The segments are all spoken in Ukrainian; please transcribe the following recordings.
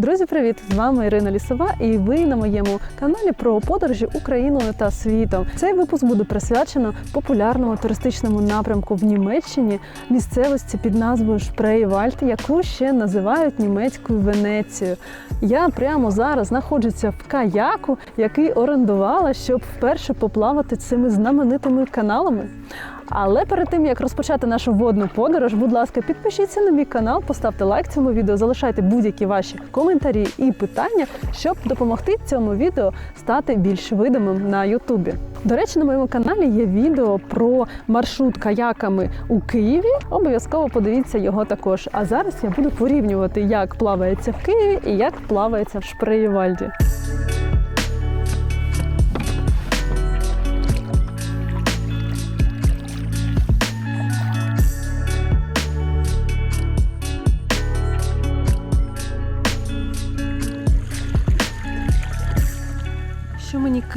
Друзі, привіт! З вами Ірина Лісова, і ви на моєму каналі про подорожі Україною та світом. Цей випуск буде присвячено популярному туристичному напрямку в Німеччині місцевості під назвою Шпрейвальд, яку ще називають німецькою Венецією. Я прямо зараз знаходжуся в каяку, який орендувала, щоб вперше поплавати цими знаменитими каналами. Але перед тим як розпочати нашу водну подорож, будь ласка, підпишіться на мій канал, поставте лайк цьому відео, залишайте будь-які ваші коментарі і питання, щоб допомогти цьому відео стати більш видимим на Ютубі. До речі, на моєму каналі є відео про маршрут каяками у Києві. Обов'язково подивіться його також. А зараз я буду порівнювати, як плавається в Києві і як плавається в Шпреєвальді.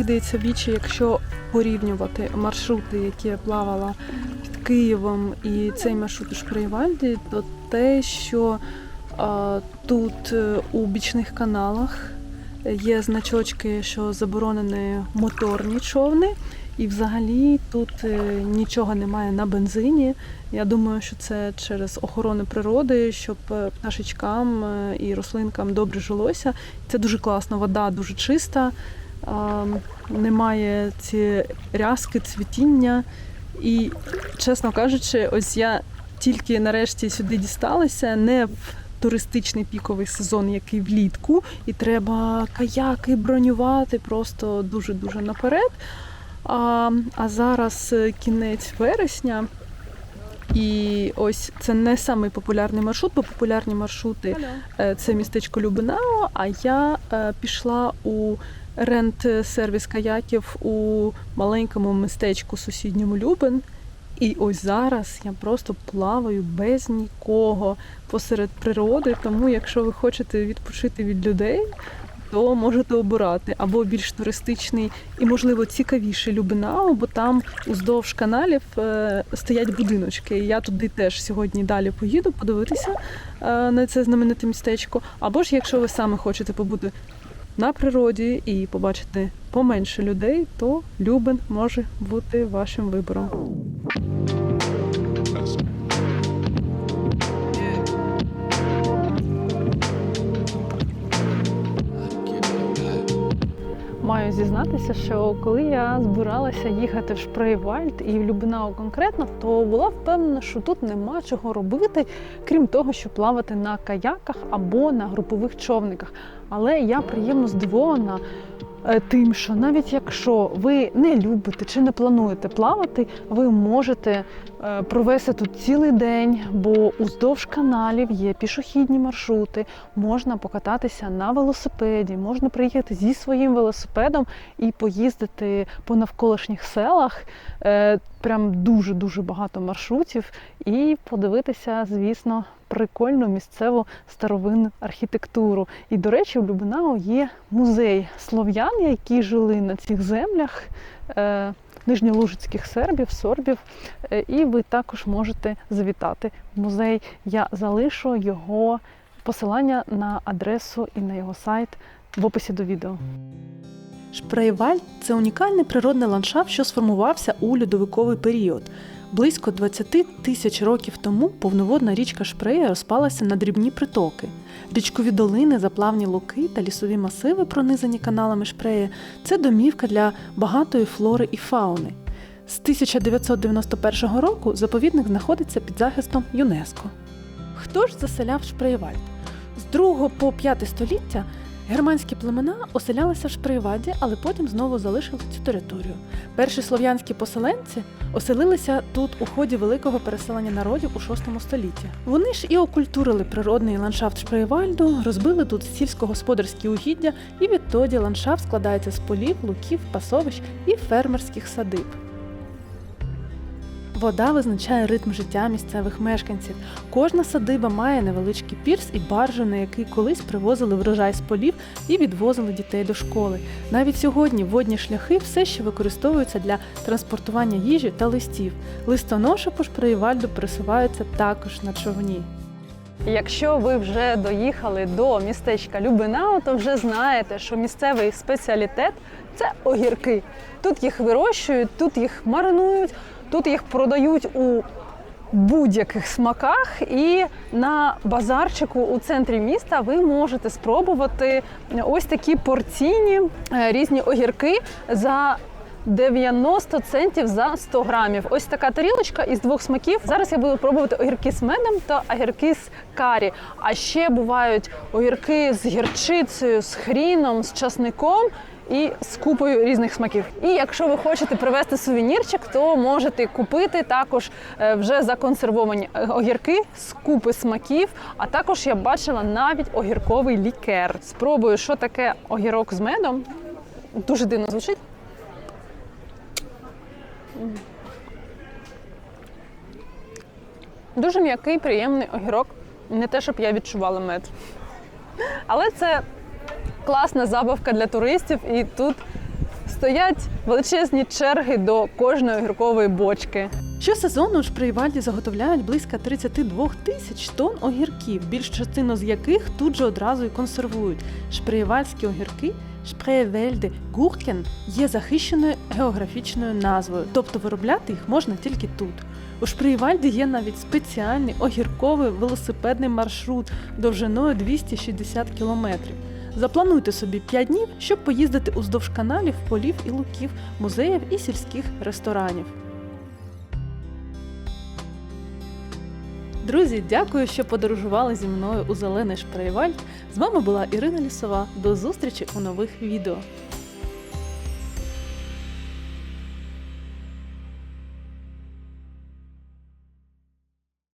Кидається в вічі, якщо порівнювати маршрути, які я плавала під Києвом і цей маршрут у Шпрейвальді, то те, що а, тут е, у бічних каналах є значочки, що заборонені моторні човни, і взагалі тут е, нічого немає на бензині. Я думаю, що це через охорону природи, щоб е, пташечкам і рослинкам добре жилося. Це дуже класно, вода дуже чиста немає ці рязки, цвітіння. І, чесно кажучи, ось я тільки нарешті сюди дісталася, не в туристичний піковий сезон, який влітку, і треба каяки бронювати просто дуже-дуже наперед. А, а зараз е, кінець вересня. І ось це не самий популярний маршрут, бо популярні маршрути Е, це містечко Любинао, а я е, пішла у рент-сервіс каяків у маленькому містечку сусідньому Любин. І ось зараз я просто плаваю без нікого посеред природи. Тому, якщо ви хочете відпочити від людей, то можете обирати або більш туристичний і, можливо, цікавіший Любинау, бо там уздовж каналів е, стоять будиночки. І я туди теж сьогодні далі поїду подивитися е, на це знамените містечко. Або ж, якщо ви саме хочете побути на природі і побачити поменше людей, то Любен може бути вашим вибором. Маю зізнатися, що коли я збиралася їхати в Шпрейвальд і в Любинау конкретно, то була впевнена, що тут нема чого робити, крім того, що плавати на каяках або на групових човниках. Але я приємно здивована тим, що навіть якщо ви не любите чи не плануєте плавати, ви можете е, провести тут цілий день, бо уздовж каналів є пішохідні маршрути, можна покататися на велосипеді, можна приїхати зі своїм велосипедом і поїздити по навколишніх селах. Е, Прям дуже дуже багато маршрутів, і подивитися, звісно, прикольну місцеву старовинну архітектуру. І, до речі, в Любинау є музей слов'ян, які жили на цих землях. Е, Нижньолужицьких сербів, сорбів, Е, і ви також можете завітати в музей. Я залишу його посилання на адресу і на його сайт в описі до відео. Шпрейвальд це унікальний природний ландшафт, що сформувався у льодовиковий період. Близько 20 тисяч років тому повноводна річка Шпрея розпалася на дрібні притоки. Річкові долини, заплавні луки та лісові масиви, пронизані каналами Шпрея, це домівка для багатої флори і фауни. З 1991 року заповідник знаходиться під захистом ЮНЕСКО. Хто ж заселяв Шпреєвальд? З 2 по 5 століття германські племена оселялися в Шпреєвальді, але потім знову залишили цю територію. Перші слов'янські поселенці оселилися тут у ході великого переселення народів у VI столітті. Вони ж і окультурили природний ландшафт Шпреєвальду, розбили тут сільськогосподарські угіддя, і відтоді ландшафт складається з полів, луків, пасовищ і фермерських садиб. Вода визначає ритм життя місцевих мешканців. Кожна садиба має невеличкий пірс і баржу, на який колись привозили врожай з полів і відвозили дітей до школи. Навіть сьогодні водні шляхи все ще використовуються для транспортування їжі та листів. Листоноша по Шпреєвальду пересуваються також на човні. Якщо ви вже доїхали до містечка Любинау, то вже знаєте, що місцевий спеціалітет це огірки. Тут їх вирощують, тут їх маринують, тут їх продають у будь-яких смаках. І на базарчику у центрі міста ви можете спробувати ось такі порційні е, різні огірки за 90 центів за 100 грамів. Ось така тарілочка із двох смаків. Зараз я буду пробувати огірки з медом та огірки з карі. А ще бувають огірки з гірчицею, з хріном, з часником. І з купою різних смаків. І якщо ви хочете привезти сувенірчик, то можете купити також е, вже законсервовані е, огірки з купи смаків. А також я бачила навіть огірковий лікер. Спробую, що таке огірок з медом. Дуже дивно звучить. Дуже м'який, приємний огірок. Не те, щоб я відчувала мед. Але це класна забавка для туристів, і тут стоять величезні черги до кожної огіркової бочки. Щосезону в Шпрейвальді заготовляють близько 32 тисяч тонн огірків, більш частину з яких тут же одразу і консервують. Шпрейвальські огірки Шпрейвельде Гуркен є захищеною географічною назвою, тобто виробляти їх можна тільки тут. У Шпрейвальді є навіть спеціальний огірковий велосипедний маршрут довжиною 260 кілометрів. Заплануйте собі 5 днів, щоб поїздити уздовж каналів, полів і луків, музеїв і сільських ресторанів. Друзі, дякую, що подорожували зі мною у зелений Шпрейвальд. З вами була Ірина Лісова. До зустрічі у нових відео.